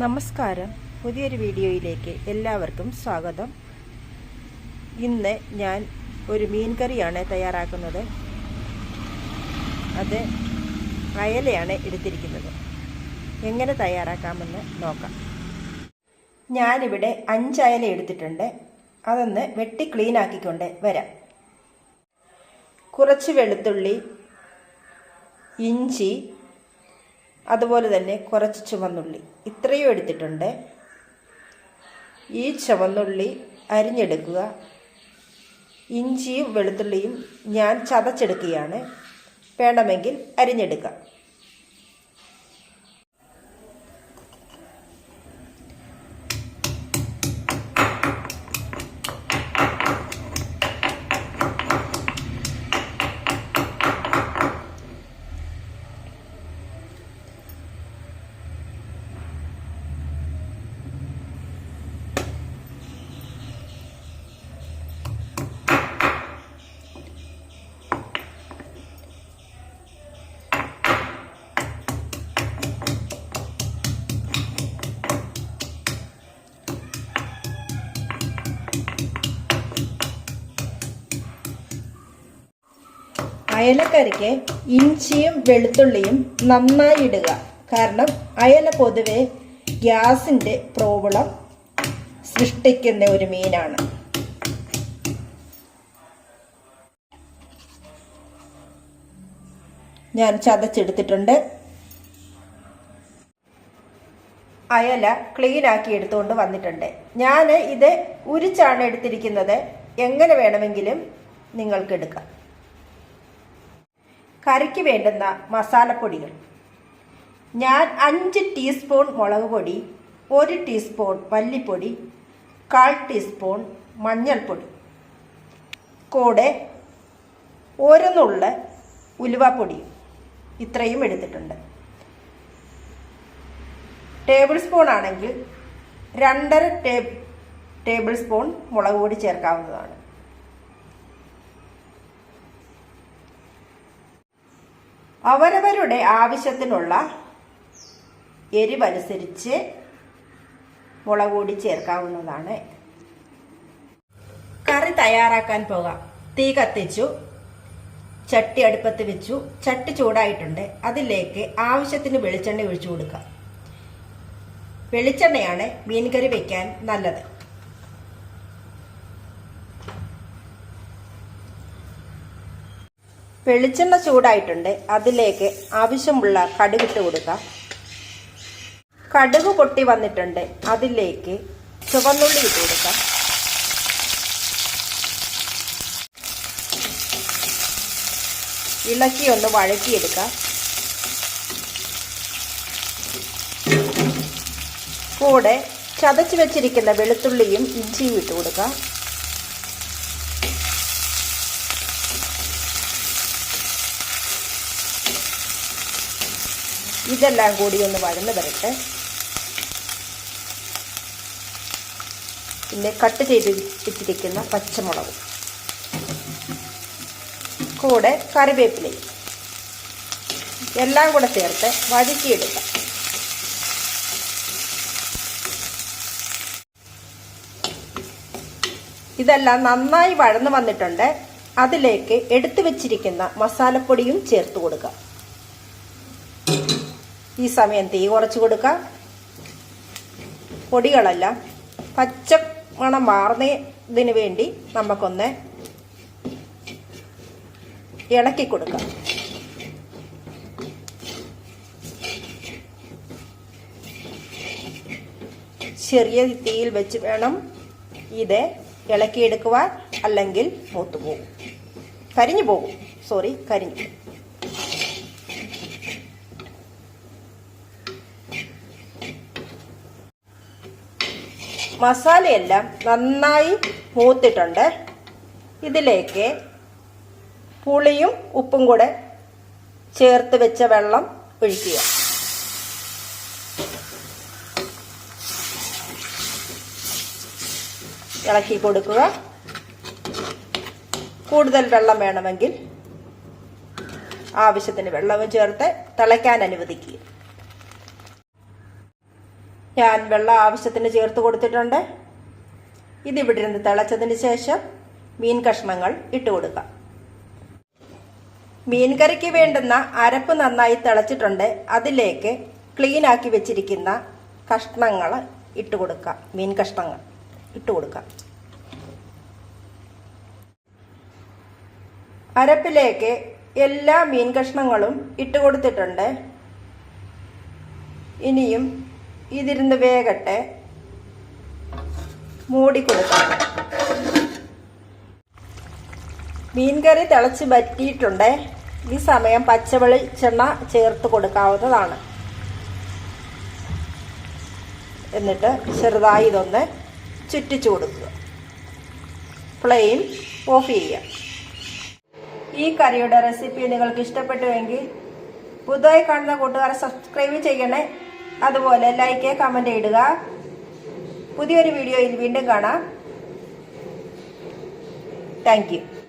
നമസ്കാരം. പുതിയൊരു വീഡിയോയിലേക്ക് എല്ലാവർക്കും സ്വാഗതം. ഇന്ന് ഞാൻ ഒരു മീൻ കറിയാണ് തയ്യാറാക്കുന്നത്. അത് അയലയാണ് എടുത്തിരിക്കുന്നത്. എങ്ങനെ തയ്യാറാക്കാമെന്ന് നോക്കാം. ഞാനിവിടെ അഞ്ച് എടുത്തിട്ടുണ്ട്. അതൊന്ന് വെട്ടി ക്ലീൻ ആക്കിക്കൊണ്ട് വരാം. കുറച്ച് വെളുത്തുള്ളി ഇഞ്ചി അതുപോലെ തന്നെ കുറച്ച് ചുവന്നുള്ളി. ഇത്രയും എടുത്തിട്ടുണ്ട്. ഈ ചുവന്നുള്ളി അരിഞ്ഞെടുക്കുക. ഇഞ്ചിയും വെളുത്തുള്ളിയും ഞാൻ ചതച്ചെടുക്കുകയാണ്. വേണമെങ്കിൽ അരിഞ്ഞെടുക്കാം. അയലക്കറിക്ക് ഇഞ്ചിയും വെളുത്തുള്ളിയും നന്നായി ഇടുക. കാരണം അയല പൊതുവെ ഗ്യാസിന്റെ പ്രോബ്ലം സൃഷ്ടിക്കുന്ന ഒരു മീനാണ്. ഞാൻ ചതച്ചെടുത്തിട്ടുണ്ട്. അയല ക്ലീൻ ആക്കി എടുത്തുകൊണ്ട് വന്നിട്ടുണ്ട്. ഞാൻ ഇത് ഉരിച്ചാണ് എടുത്തിരിക്കുന്നത്. എങ്ങനെ വേണമെങ്കിലും നിങ്ങൾക്ക് എടുക്കാം. കറിക്ക് വേണ്ടുന്ന മസാലപ്പൊടികൾ. ഞാൻ അഞ്ച് ടീസ്പൂൺ മുളക് പൊടി ഒരു ടീസ്പൂൺ മല്ലിപ്പൊടി കാൽ ടീസ്പൂൺ മഞ്ഞൾപ്പൊടി. കൂടെ ഒരു നുള്ള് ഉലുവപ്പൊടി ഇത്രയും എടുത്തിട്ടുണ്ട്. ടേബിൾ സ്പൂൺ ആണെങ്കിൽ രണ്ടര ടേബിൾ സ്പൂൺ മുളക് പൊടി ചേർക്കാവുന്നതാണ്. അവരവരുടെ ആവശ്യത്തിനുള്ള എരിവനുസരിച്ച് മുളക് പൊടി ചേർക്കാവുന്നതാണ്. കറി തയ്യാറാക്കാൻ പോകാം. തീ കത്തിച്ചു. ചട്ടി അടുപ്പത്ത് വെച്ചു. ചട്ടി ചൂടായിട്ടുണ്ട്. അതിലേക്ക് ആവശ്യത്തിന് വെളിച്ചെണ്ണ ഒഴിച്ചു കൊടുക്കാം. വെളിച്ചെണ്ണയാണ് മീൻകറി വെക്കാൻ നല്ലത്. വെളിച്ചെണ്ണ ചൂടായിട്ടുണ്ട്. അതിലേക്ക് ആവശ്യമുള്ള കടുകിട്ട് കൊടുക്കാം. കടുക് പൊട്ടി വന്നിട്ടുണ്ട്. അതിലേക്ക് ചുവന്നുള്ളി ഇട്ട് കൊടുക്കാം. ഇളക്കി ഒന്ന് വഴറ്റിയെടുക്കാം. കൂടെ ചതച്ച് വെച്ചിരിക്കുന്ന വെളുത്തുള്ളിയും ഇഞ്ചിയും ഇട്ട് കൊടുക്കാം. ഇതെല്ലാം കൂടി ഒന്ന് വഴന്ന് വരട്ടെ. പിന്നെ കട്ട് ചെയ്ത് ഇട്ടിരിക്കുന്ന പച്ചമുളകും. കൂടെ കറിവേപ്പിലയും എല്ലാം കൂടെ ചേർത്ത് വഴറ്റിയെടുക്കാം. ഇതെല്ലാം നന്നായി വഴന്നു വന്നിട്ടുണ്ട്. അതിലേക്ക് എടുത്തു വെച്ചിരിക്കുന്ന മസാലപ്പൊടിയും ചേർത്ത് കൊടുക്കാം. ഈ സമയം തീ കുറച്ച് കൊടുക്കാം. പൊടികളല്ല പച്ച മണം മാറുന്നതിന് വേണ്ടി നമുക്കൊന്ന് ഇളക്കി കൊടുക്കാം. ചെറിയ തീയിൽ വെച്ച് വേണം ഇത് ഇളക്കിയെടുക്കുവാൻ അല്ലെങ്കിൽ മൂത്തുപോകും കരിഞ്ഞു പോകും സോറി കരിഞ്ഞു പോകും മസാലയെല്ലാം നന്നായി മൂത്തിട്ടുണ്ട്. ഇതിലേക്ക് പുളിയും ഉപ്പും കൂടെ ചേർത്ത് വെച്ച വെള്ളം ഒഴിക്കുക. ഇളക്കി കൊടുക്കുക. കൂടുതൽ വെള്ളം വേണമെങ്കിൽ ആവശ്യത്തിന് വെള്ളവും ചേർത്ത് തിളയ്ക്കാൻ അനുവദിക്കുക. ഞാൻ വെള്ളം ആവശ്യത്തിന് ചേർത്ത് കൊടുത്തിട്ടുണ്ട്. ഇതിവിടെ ഇരുന്ന് തിളച്ചതിന് ശേഷം മീൻ കഷ്ണങ്ങൾ ഇട്ട് കൊടുക്കാം. മീൻ കറിക്ക് വേണ്ടുന്ന അരപ്പ് നന്നായി തിളച്ചിട്ടുണ്ട്. അതിലേക്ക് ക്ലീൻ ആക്കി വെച്ചിരിക്കുന്ന കഷ്ണങ്ങൾ ഇട്ട് കൊടുക്കാം. മീൻ കഷ്ണങ്ങൾ ഇട്ട് കൊടുക്കാം. അരപ്പിലേക്ക് എല്ലാ മീൻ കഷ്ണങ്ങളും ഇട്ട് കൊടുത്തിട്ടുണ്ട്. ഇനിയും ഇതിരുന്ന് വേകട്ടെ മൂടി കൊടുക്കാം. മീൻകറി തിളച്ച് വറ്റിയിട്ടുണ്ട്. ഈ സമയം പച്ചവെളിച്ചെണ്ണ ചേർത്ത് കൊടുക്കാവുന്നതാണ്. എന്നിട്ട് ചെറുതായി ഇതൊന്ന് ചുറ്റിച്ചു കൊടുക്കുക. ഫ്ലെയിം ഓഫ് ചെയ്യുക. ഈ കറിയുടെ റെസിപ്പി നിങ്ങൾക്ക് ഇഷ്ടപ്പെട്ടുവെങ്കിൽ പുതുതായി കാണുന്ന കൂട്ടുകാരെ സബ്സ്ക്രൈബ് ചെയ്യണേ. അതുപോലെ ലൈക്ക് കമന്റ് ഇടുക. പുതിയൊരു വീഡിയോയിൽ വീണ്ടും കാണാം. താങ്ക്